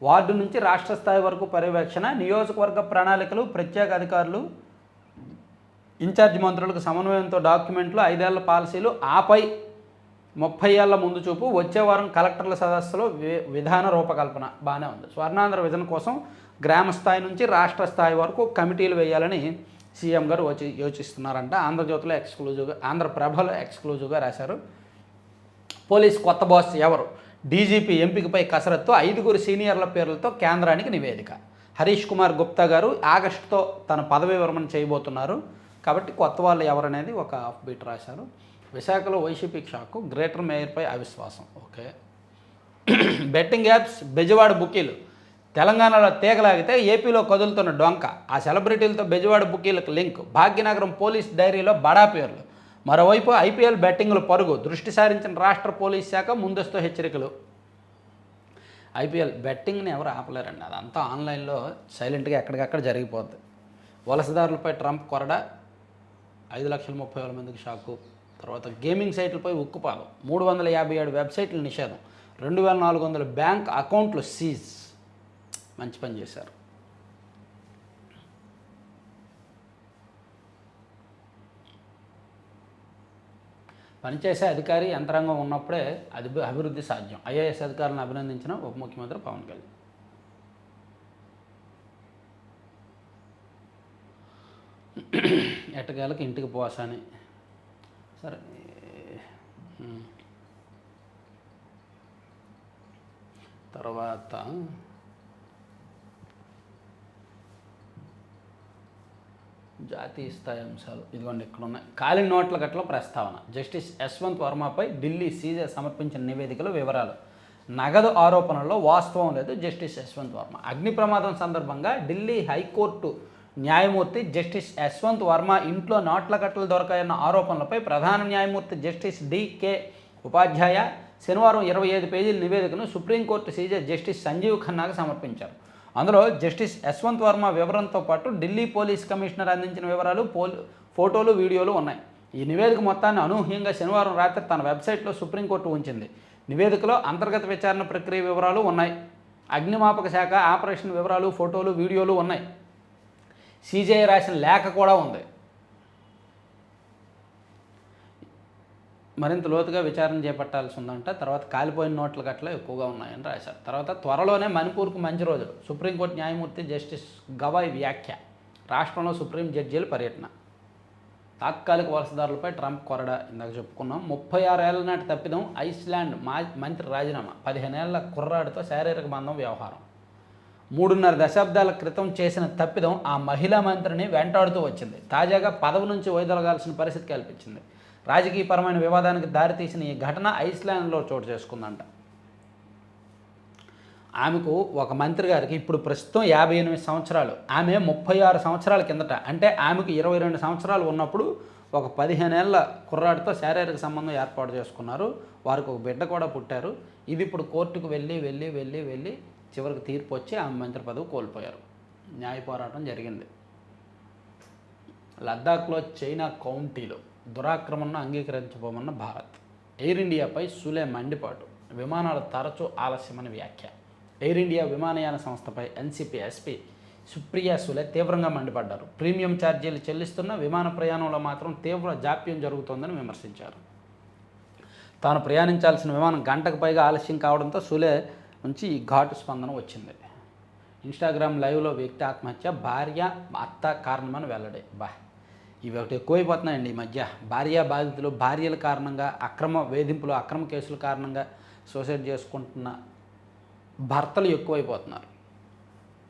వార్డు నుంచి రాష్ట్ర స్థాయి వరకు పర్యవేక్షణ నియోజకవర్గ ప్రణాళికలు ప్రత్యేక అధికారులు ఇన్ఛార్జ్ మంత్రులకు సమన్వయంతో డాక్యుమెంట్లు ఐదేళ్ళ పాలసీలు ఆపై ముప్పై ఏళ్ళ ముందు చూపు వచ్చే వారం కలెక్టర్ల సదస్సులో విధాన రూపకల్పన బాగానే ఉంది. స్వర్ణాంధ్ర విజన్ కోసం గ్రామ స్థాయి నుంచి రాష్ట్ర స్థాయి వరకు కమిటీలు వేయాలని సీఎం గారు వచ్చి యోచిస్తున్నారంట. ఆంధ్రజ్యోతిలో ఎక్స్క్లూజివ్గా ఆంధ్రప్రభలో ఎక్స్క్లూజివ్గా రాశారు. పోలీస్ కొత్త బాస్ ఎవరు? డీజీపీ ఎంపికపై కసరత్తు ఐదుగురు సీనియర్ల పేర్లతో కేంద్రానికి నివేదిక. హరీష్ కుమార్ గుప్తా గారు ఆగస్టుతో తన పదవి విరమణ చేయబోతున్నారు. కాబట్టి కొత్త వాళ్ళు ఎవరనేది ఒక ఆఫ్ బీట్ రాశారు. విశాఖలో వైసీపీ షాకు గ్రేటర్ మేయర్పై అవిశ్వాసం ఓకే? బెట్టింగ్ యాప్స్ బెజవాడ బుకీలు తెలంగాణలో తీగలాగితే ఏపీలో కదులుతున్న డొంక ఆ సెలబ్రిటీలతో బెజవాడ బుకీలకు లింక్ భాగ్యనగరం పోలీస్ డైరీలో బడా పేర్లు. మరోవైపు ఐపీఎల్ బ్యాటింగ్లు పరుగు దృష్టి సారించిన రాష్ట్ర పోలీస్ శాఖ ముందస్తు హెచ్చరికలు. ఐపీఎల్ బెట్టింగ్ని ఎవరు ఆపలేరండి? అదంతా ఆన్లైన్లో సైలెంట్గా ఎక్కడికక్కడ జరిగిపోద్ది. వలసదారులపై ట్రంప్ కొరడ ఐదు లక్షల ముప్పై వేల మందికి షాకు తర్వాత గేమింగ్ సైట్లపై ఉక్కుపాదం. మూడు వందల యాభై ఏడు వెబ్సైట్ల నిషేధం. రెండు వేల నాలుగు వందల బ్యాంక్ అకౌంట్లు సీజ్. మంచి పని చేశారు. పనిచేసే అధికారి యంత్రాంగం ఉన్నప్పుడే అది అభివృద్ధి సాధ్యం. ఐఏఎస్ అధికారులను అభినందించిన ఉప ముఖ్యమంత్రి పవన్ కళ్యాణ్. ఎట్టకేలకు ఇంటికి పోసాని సరే. తర్వాత జాతీయ స్థాయి అంశాలు. ఇదిగోండి ఇక్కడ ఉన్నాయి ఖాళీ నోట్ల గట్ల ప్రస్తావన. జస్టిస్ యశ్వంత్ వర్మపై ఢిల్లీ సీజే సమర్పించిన నివేదికలో వివరాలు. నగదు ఆరోపణల్లో వాస్తవం లేదు జస్టిస్ యశ్వంత్ వర్మ. అగ్ని ప్రమాదం సందర్భంగా ఢిల్లీ హైకోర్టు న్యాయమూర్తి జస్టిస్ యశ్వంత్ వర్మ ఇంట్లో నోట్ల కట్టలు దొరకాయన్న ఆరోపణలపై ప్రధాన న్యాయమూర్తి జస్టిస్ డికే ఉపాధ్యాయ శనివారం ఇరవై ఐదు పేజీల నివేదికను సుప్రీంకోర్టు సీజర్ జస్టిస్ సంజీవ్ ఖన్నాకు సమర్పించారు. అందులో జస్టిస్ యశ్వంత్ వర్మ వివరంతో పాటు ఢిల్లీ పోలీస్ కమిషనర్ అందించిన వివరాలు పోల్ ఫోటోలు వీడియోలు ఉన్నాయి. ఈ నివేదిక మొత్తాన్ని అనూహ్యంగా శనివారం రాత్రి తన వెబ్సైట్లో సుప్రీంకోర్టు ఉంచింది. నివేదికలో అంతర్గత విచారణ ప్రక్రియ వివరాలు ఉన్నాయి. అగ్నిమాపక శాఖ ఆపరేషన్ వివరాలు ఫోటోలు వీడియోలు ఉన్నాయి. సీజే రాసిన లేఖ కూడా ఉంది. మరింత లోతుగా విచారణ చేపట్టాల్సి ఉందంట. తర్వాత కాలిపోయిన నోట్ల గట్ల ఎక్కువగా ఉన్నాయని రాశారు. తర్వాత త్వరలోనే మణిపూర్కు మంచి రోజులు. సుప్రీంకోర్టు న్యాయమూర్తి జస్టిస్ గవాయ్ వ్యాఖ్య. రాష్ట్రంలో సుప్రీం జడ్జీల పర్యటన. తాత్కాలిక వలసదారులపై ట్రంప్ కొరడ ఇందాక చెప్పుకున్నాం. ముప్పై ఆరు ఏళ్ళ నాటి తప్పిదం ఐస్లాండ్ మా మంత్రి రాజీనామా. పదిహేనేళ్ళ కుర్రాడితో శారీరక బంధం వ్యవహారం. మూడున్నర దశాబ్దాల క్రితం చేసిన తప్పిదం ఆ మహిళా మంత్రిని వెంటాడుతూ వచ్చింది. తాజాగా పదవి నుంచి వైదొలగాల్సిన పరిస్థితి కల్పించింది. రాజకీయపరమైన వివాదానికి దారితీసిన ఈ ఘటన ఐస్లాండ్లో చోటు చేసుకుందంట. ఆమెకు ఒక మంత్రి గారికి ఇప్పుడు ప్రస్తుతం యాభై ఎనిమిది సంవత్సరాలు. ఆమె ముప్పై ఆరు సంవత్సరాల కిందట అంటే ఆమెకు ఇరవై రెండు సంవత్సరాలు ఉన్నప్పుడు ఒక పదిహేనేళ్ళ కుర్రాడితో శారీరక సంబంధం ఏర్పాటు చేసుకున్నారు. వారికి ఒక బిడ్డ కూడా పుట్టారు. ఇది ఇప్పుడు కోర్టుకు వెళ్ళి వెళ్ళి వెళ్ళి వెళ్ళి చివరికి తీర్పు వచ్చి ఆమె మంత్రి పదవి కోల్పోయారు. న్యాయ పోరాటం జరిగింది. లద్దాఖ్లో చైనా కౌంటీలో దురాక్రమణను అంగీకరించబోమన్న భారత్. ఎయిర్ ఇండియాపై సులే మండిపాటు. విమానాల తరచూ ఆలస్యమని వ్యాఖ్య. ఎయిర్ ఇండియా విమానయాన సంస్థపై ఎన్సీపీ ఎస్పీ సుప్రియా సులే తీవ్రంగా మండిపడ్డారు. ప్రీమియం ఛార్జీలు చెల్లిస్తున్న విమాన ప్రయాణంలో మాత్రం తీవ్ర జాప్యం జరుగుతోందని విమర్శించారు. తాను ప్రయాణించాల్సిన విమానం గంటకు పైగా ఆలస్యం కావడంతో సులే నుంచి ఈ ఘాటు స్పందన వచ్చింది. ఇన్స్టాగ్రామ్ లైవ్లో వ్యక్తి ఆత్మహత్య భార్య అత్త కారణమని వెల్లడే. బా ఇవి ఒకటి ఎక్కువైపోతున్నాయండి ఈ మధ్య. భార్య బాధితులు భార్యల కారణంగా అక్రమ వేధింపులు అక్రమ కేసుల కారణంగా సూసైడ్ చేసుకుంటున్న భర్తలు ఎక్కువైపోతున్నారు.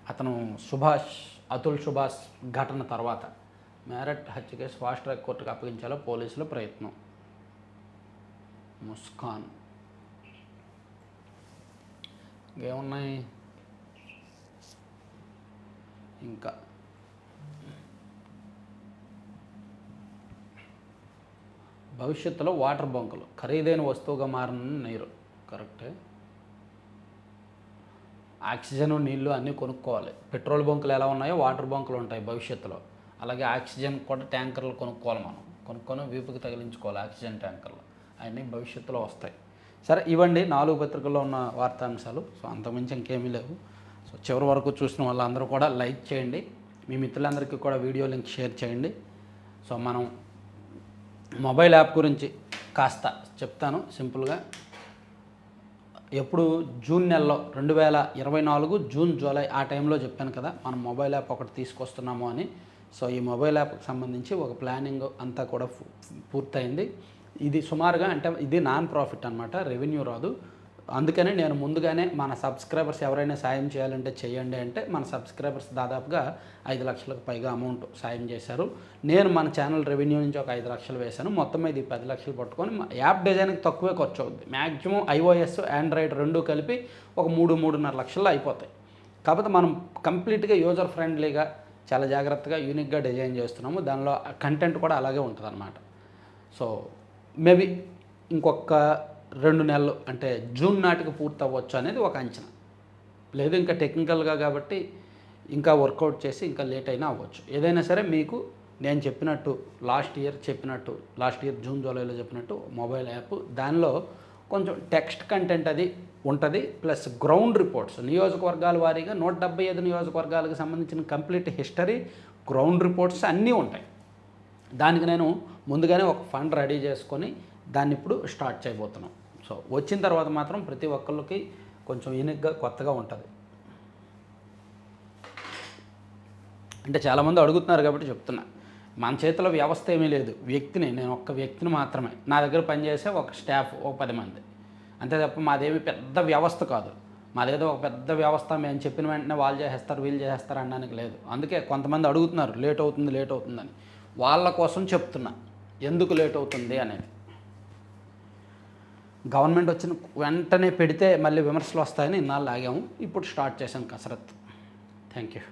అతను సుభాష్ అతుల్ సుభాష్ ఘటన తర్వాత మ్యారెట్ హత్య కేసు ఫాస్ట్ ట్రాక్ కోర్టుకు అప్పగించాలో పోలీసుల ప్రయత్నం. ముస్కాన్. ఇంకేమున్నాయి? ఇంకా. భవిష్యత్తులో వాటర్ బంకులు ఖరీదైన వస్తువుగా మారిన నీరు. కరెక్టే. ఆక్సిజన్ నీళ్ళు అన్నీ కొనుక్కోవాలి. పెట్రోల్ బంకులు ఎలా ఉన్నాయో వాటర్ బంకులు ఉంటాయి భవిష్యత్తులో. అలాగే ఆక్సిజన్ కూడా ట్యాంకర్లు కొనుక్కోవాలి మనం. కొనుక్కొని వీపుకి తగిలించుకోవాలి ఆక్సిజన్ ట్యాంకర్లు. అవన్నీ భవిష్యత్తులో వస్తాయి. సరే ఇవ్వండి. నాలుగు పత్రికల్లో ఉన్న వార్తాంశాలు. సో అంతకుమించి ఇంకేమీ లేవు. సో చివరి వరకు చూసిన వాళ్ళందరూ కూడా లైక్ చేయండి. మీ మిత్రులందరికీ కూడా వీడియో లింక్ షేర్ చేయండి. సో మనం మొబైల్ యాప్ గురించి కాస్త చెప్తాను సింపుల్గా. ఎప్పుడు జూన్ నెలలో రెండు వేల ఇరవై నాలుగు జూన్ జూలై ఆ టైంలో చెప్పాను కదా మనం మొబైల్ యాప్ ఒకటి తీసుకొస్తున్నాము అని. సో ఈ మొబైల్ యాప్కి సంబంధించి ఒక ప్లానింగ్ అంతా కూడా పూర్తయింది. ఇది సుమారుగా అంటే ఇది నాన్ ప్రాఫిట్ అనమాట రెవెన్యూ రాదు. అందుకని నేను ముందుగానే మన సబ్స్క్రైబర్స్ ఎవరైనా సాయం చేయాలంటే చేయండి అంటే మన సబ్స్క్రైబర్స్ దాదాపుగా ఐదు లక్షలకు పైగా అమౌంట్ సాయం చేశారు. నేను మన ఛానల్ రెవెన్యూ నుంచి ఒక ఐదు లక్షలు వేశాను. మొత్తం ఇది పది లక్షలు పట్టుకొని యాప్ డిజైన్కి తక్కువే ఖర్చు అవుద్ది. మ్యాక్సిమం ఐఓఎస్ ఆండ్రాయిడ్ రెండు కలిపి ఒక మూడు మూడున్నర లక్షల్లో అయిపోతాయి. కాకపోతే మనం కంప్లీట్గా యూజర్ ఫ్రెండ్లీగా చాలా జాగ్రత్తగా యూనిక్గా డిజైన్ చేస్తున్నాము. దానిలో కంటెంట్ కూడా అలాగే ఉంటుంది సో మేబీ ఇంకొక రెండు నెలలు అంటే జూన్ నాటికి పూర్తి అవ్వచ్చు అనేది ఒక అంచనా. లేదు ఇంకా టెక్నికల్గా కాబట్టి ఇంకా వర్కౌట్ చేసి ఇంకా లేట్ అయినా అవ్వచ్చు. ఏదైనా సరే మీకు నేను చెప్పినట్టు లాస్ట్ ఇయర్ చెప్పినట్టు లాస్ట్ ఇయర్ జూన్ జూలైలో చెప్పినట్టు మొబైల్ యాప్ దానిలో కొంచెం టెక్స్ట్ కంటెంట్ అది ఉంటుంది ప్లస్ గ్రౌండ్ రిపోర్ట్స్. నియోజకవర్గాల వారీగా నూట డెబ్బై ఐదు నియోజకవర్గాలకు సంబంధించిన కంప్లీట్ హిస్టరీ గ్రౌండ్ రిపోర్ట్స్ అన్నీ ఉంటాయి. దానికి నేను ముందుగానే ఒక ఫండ్ రెడీ చేసుకొని దాన్ని ఇప్పుడు స్టార్ట్ చేయబోతున్నాం. సో వచ్చిన తర్వాత మాత్రం ప్రతి ఒక్కళ్ళకి కొంచెం యూనిక్గా కొత్తగా ఉంటుంది. అంటే చాలామంది అడుగుతున్నారు కాబట్టి చెప్తున్నా. మన చేతిలో వ్యవస్థ ఏమీ లేదు. వ్యక్తిని నేను ఒక్క వ్యక్తిని మాత్రమే. నా దగ్గర పనిచేసే ఒక స్టాఫ్ ఒక పది మంది. అంతే తప్ప మాదేమి పెద్ద వ్యవస్థ కాదు. మాదేదో ఒక పెద్ద వ్యవస్థ మేము చెప్పిన వెంటనే వాళ్ళు చేసేస్తారు వీళ్ళు చేసేస్తారు అనడానికి లేదు. అందుకే కొంతమంది అడుగుతున్నారు లేట్ అవుతుంది లేట్ అవుతుందని. వాళ్ళ కోసం చెప్తున్నా. ఎందుకు లేట్ అవుతుంది అనేది. గవర్నమెంట్ వచ్చిన వెంటనే పెడితే మళ్ళీ విమర్శలు వస్తాయని ఇన్నాళ్ళు ఆగాము. ఇప్పుడు స్టార్ట్ చేశాను కసరత్ థ్యాంక్ యూ.